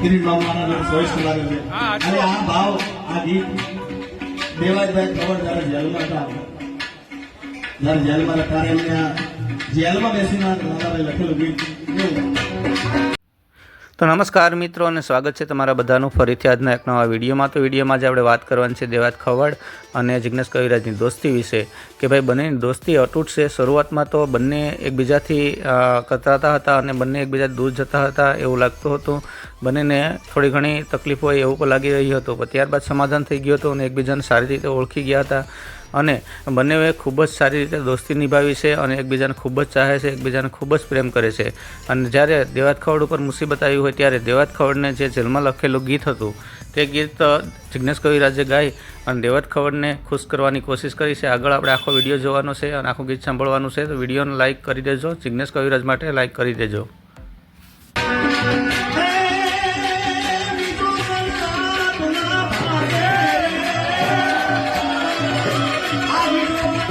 કિરીટ છે. અને આ ભાવ આ ગીત દેવાજભાઈ ખબર જયારે જેલમાં હતા જયારે જેલમાં હતા ત્યારે એમને આ જેલમાં બેસીને દાદાભાઈ લખેલું ગીત એવું. તો નમસ્કાર મિત્રો અને સ્વાગત છે તમારા બધાનું ફરીથી આજના એક નવા વિડીયોમાં. તો વિડીયોમાં જે આપણે વાત કરવાની છે દેવાત ખવડ અને જિગ્નેશ કવિરાજની દોસ્તી વિશે કે ભાઈ બંનેની દોસ્તી અતૂટ છે. શરૂઆતમાં તો બંને એકબીજાથી કતરાતા હતા અને બંને એકબીજા દૂર જતા હતા એવું લાગતું હતું. બંનેને થોડી ઘણી તકલીફ હોય એવું પણ લાગી રહ્યું હતું. પણ ત્યારબાદ સમાધાન થઈ ગયું હતું અને એકબીજાને સારી રીતે ઓળખી ગયા હતા. અને બંને ખૂબ જ સારી રીતે દોસ્તી નિભાવી છે અને એકબીજાને ખૂબ જ ચાહે છે, એકબીજાને ખૂબ જ પ્રેમ કરે છે. અને જ્યારે દેવાત ખવડ ઉપર મુસીબત આવી હોય ત્યારે દેવાત ખવડને જે જેલમાં લખેલું ગીત હતું, તે ગીત જિજ્ઞેશ કવિરાજે ગાઈ અને દેવત ખવડને ખુશ કરવાની કોશિશ કરી છે. આગળ આપણે આખો વીડિયો જોવાનો છે અને આખું ગીત સાંભળવાનું છે. તો વિડીયોને લાઇક કરી દેજો જિજ્ઞેશ કવિરાજ માટે લાઇક કરી દેજો.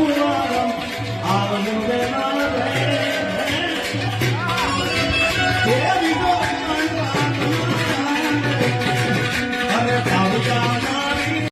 kullanım